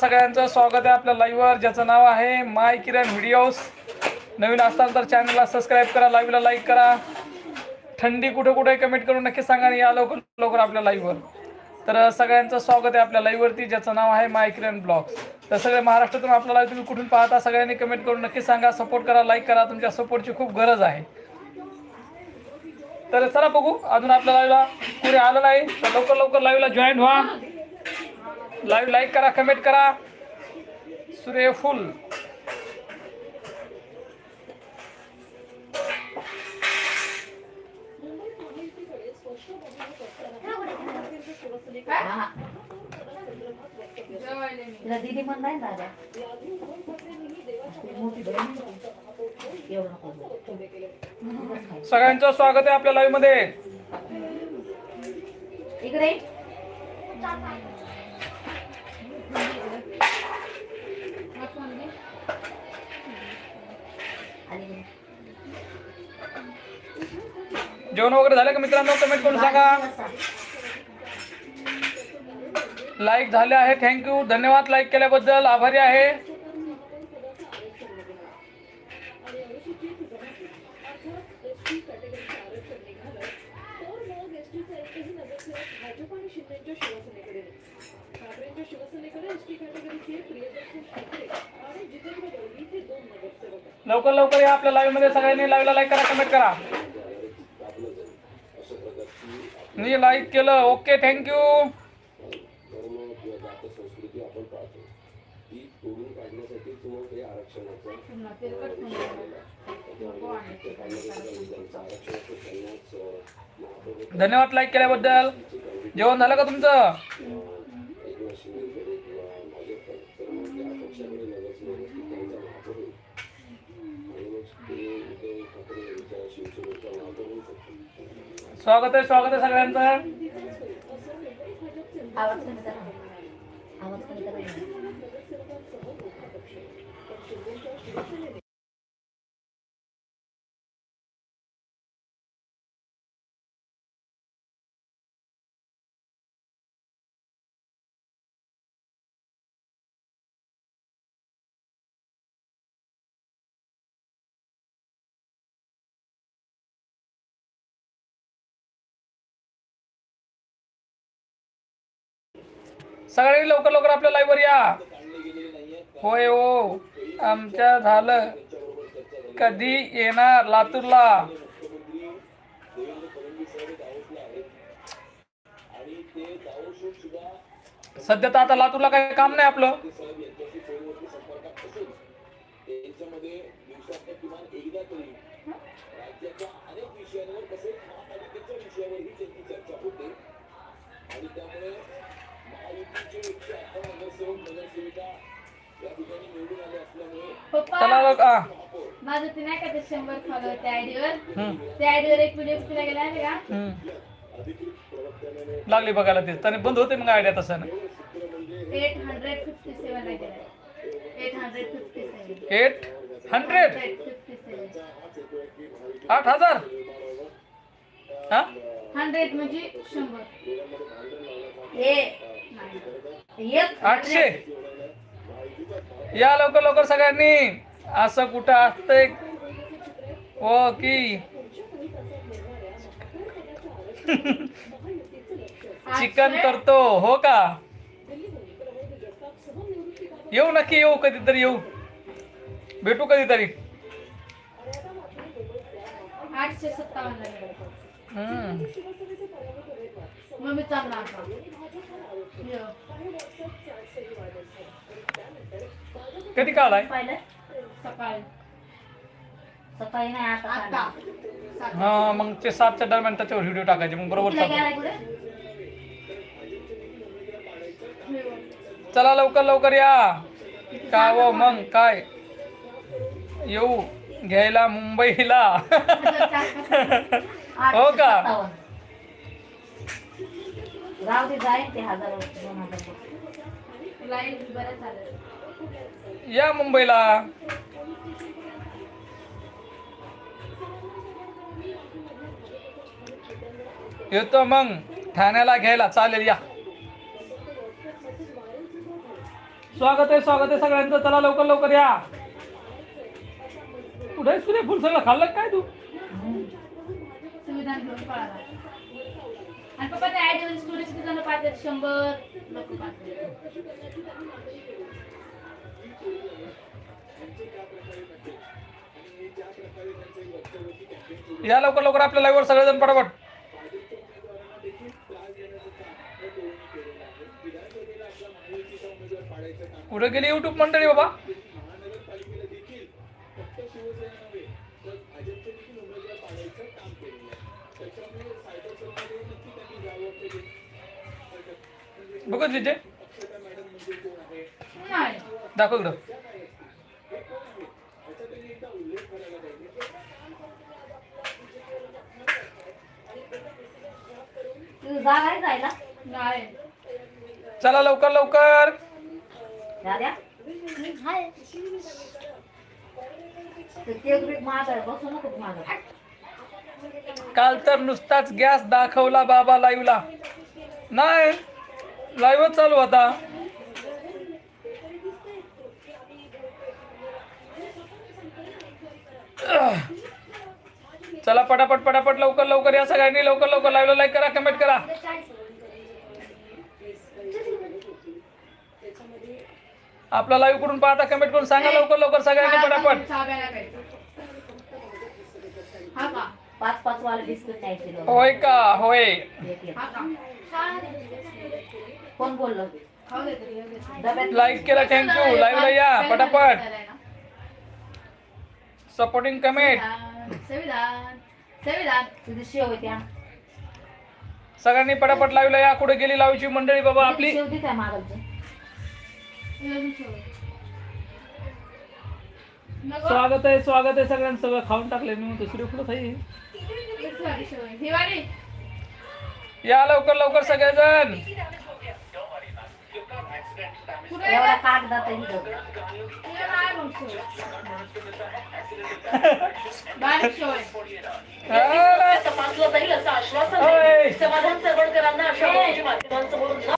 सगळ्यांचं स्वागत आहे आपल्या लाईव्हवर ज्याचं नाव आहे माय किरण व्हिडिओज. नवीन असताल तर चॅनलला सबस्क्राईब करा लाईव्हला लाईक करा. थंडी कुठे कुठे कमेंट करून नक्की सांगा आणि या लवकर लवकर आपल्या लाईव्हवर तर सगळ्यांचं स्वागत आहे आपल्या लाईव्हवरती ज्याचं नाव आहे माय किरण ब्लॉग्स. तर सगळे महाराष्ट्रातून आपला लाईव्ह तुम्ही कुठून पाहता सगळ्यांनी कमेंट करून नक्की सांगा. सपोर्ट करा लाईक करा. तुमच्या सपोर्टची खूप गरज आहे. तर चला बघू. अजून आपल्या लाईव्हला कुणी आलं नाही. तर लवकर लवकर लाईव्हला जॉईन व्हा. लाईव्ह लाईक करा कमेंट करा. सूर्यफूल दिदी नाही दादा? बोलू. सगळ्यांचं स्वागत आहे आपल्या लाईव्हमध्ये. इकडे जेवण वगैरे झालं का मित्रांनो? कमेंट करून सांगा. लाईक झाले आहे. थँक्यू धन्यवाद लाईक केल्याबद्दल. आभारी आहे. लवकर लवकर या आपल्या लाईव्हमध्ये. सगळ्यांनी लाईव्हला लाईक करा कमेंट करा. मी लाईक केलं. ओके थँक्यू धन्यवाद लाईक केल्याबद्दल. जेवण झालं का तुमचं? स्वागत आहे स्वागत आहे सगळ्यांचं. सगळ्यांनी लवकर लवकर आपल्या लाईव्हवर या. होय हो. आमच्या झालं. कधी येणार लातूरला? सध्या तर आता लातूरला काही काम नाही आपलं. पप्पा चला बघ हा माझं ते नाही का ते शंभर फॉलो त्या आयडीवर? हम्म, त्या आयडीवर एक व्हिडिओ तिला गेला आहे का? हम्म. लागली बघायला ते. त्याने बंद होते मग आयडिया तसं. एट हंड्रेड फिफ्टी सेवन ला गेला eight hundred fifty seven eight hundred fifty seven आठ हजार? हा? हंड्रेड म्हणजे शंभर. ए एक आठशे. या लवकर लवकर सगळ्यांनी. असं कुठं असतंय? हो की? चिकन करतो. हो का? येऊ नक्की येऊ कधीतरी येऊ. भेटू कधीतरी. आठशे सत्तावन्न. कधी काढाय पाहिलं? सकाळी. सकाळी नाही आता आता काढलं. हा मग ते सातच्या दरम्यान त्याच्यावर व्हिडिओ टाकायचे मग बरोबर चला लवकर लवकर या. काय व मग काय? येऊ घ्यायला मुंबईला. हो का? राहू दे जाईल ते हजार दोन हजार लाईन बरं चालेल या मुंबईला. येतो मग. ठाण्याला घ्यायला. चालेल या. स्वागत आहे स्वागत आहे सगळ्यांचं. चला लवकर लवकर या. कुठे सूर्यफूल सगळं खाल्लं काय तू? आणि पप्पा त्या ऍड स्टोरी किती जण पाहतात? शंभर. लोक पाहतात या लवकर लवकर आपल्या लाईव्हवर सगळेजण पटापट. कुठे गेली युट्यूब मंडळी बाबा? बघत तिथे. नाही. दाखव इकडं. चला लवकर लवकर. काल तर नुसताच गॅस दाखवला बाबा लाईव्हला नाही. लाईव्हच चालू होता चला पटापट पटापट लवकर लवकर या सगळ्यांनी. लवकर लवकर लाईव्हला लाईक करा कमेंट करा. आपला लाईव्हकडून पाहता कमेंट करून सांगा लवकर लवकर सगळ्यांनी पटापट. हा. होय का? होय. हा कोण बोललं? लाईक केला थँक्यू लाईव्हला या पटापट. सपोर्टिंग कमेंट संविधान संविधान. तुझी शेव आहे त्या. सगळ्यांनी पटापट लावला या. कुठे गेली लावायची मंडळी बाबा आपली? शेव काय स्वागत आहे स्वागत आहे सगळ्यांचं. सगळं खाऊन टाकले मी म्हणतो सूर्यफूल आहे हिवाळी शेवई. हिवाळी या लवकर लवकर सगळेजण. एवढा कागदात. तपासलं जाईल असं आश्वासन. समाधान अशा माध्यमांसमोर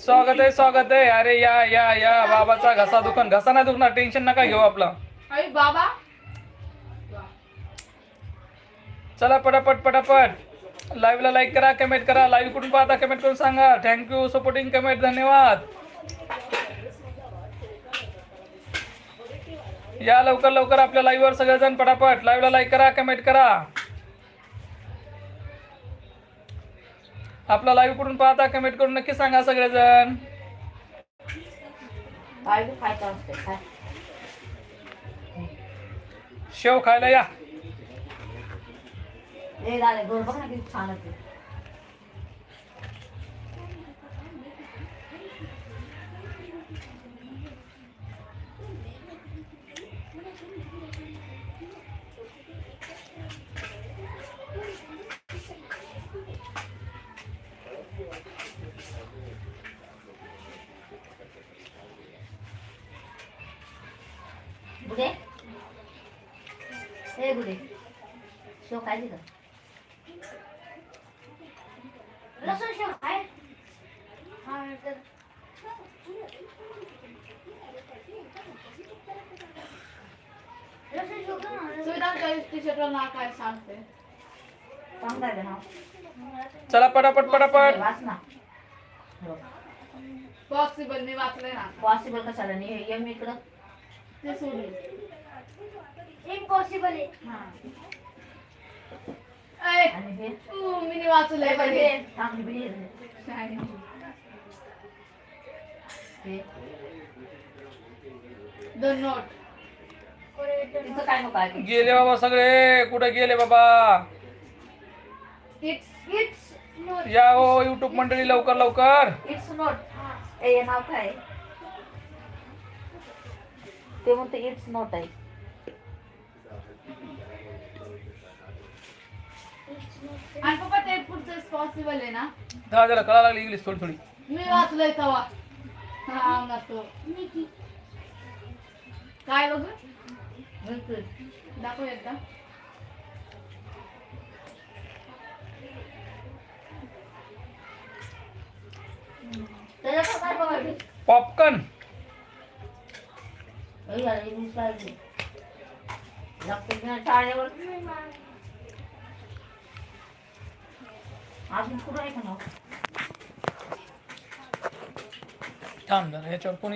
स्वागत आहे स्वागत आहे. अरे या या या. बाबाचा घसा दुखन. घसा नाही दुखणार. टेन्शन नका घेऊ आपला. बाबा. चला पटापट पटापट. लाईव्हला लाईक करा कमेंट करा. लाईव्ह कुठून पाहता कमेंट करून सांगा. थँक्यू सपोर्टिंग कमेंट धन्यवाद. या लवकर लवकर आपल्या लाईव्हवर सगळेजण पटापट. लाईव्हला लाईक करा कमेंट करा. आपला लाईव्ह कुठून पाहता कमेंट करून नक्की सांगा सगळेजण. शेव खायला या. हे झाले गोड बघ ना किती छान होते. हे बुडे शेव खायची का लसूण शेव हा तर. लसूण शेव का ना? संविधान टी शर्टवर नाव काय सांगते? चांगलं आहे ना चला पटापट पटापट. वाच ना. पॉसिबल मी वाचलंय ना पॉसिबल कशाला नाही एम इकडं. ते सोडून. इम्पॉसिबल आहे. मी वाचलंय नोट तिचं काय नको आहे गेले बाबा सगळे. कुठे गेले बाबा? इट्स इट्स नोट या हो युट्यूब मंडळी लवकर लवकर. इट्स नोट ए हे नाव काय? ते म्हणते इट्स नोट आहे. आणि पप्पा ते पुढचं पॉसिबल आहे ना? दहा जरा कळा लागली इंग्लिश थोडी थोडी. मी वाचलंय तवा हा ना तो. काय बघ? दाखव एकदा. पॉपकॉर्न पाहिजे. अजून कुठं आहे का ना. थांब जरा ह्याच्यावर कोणी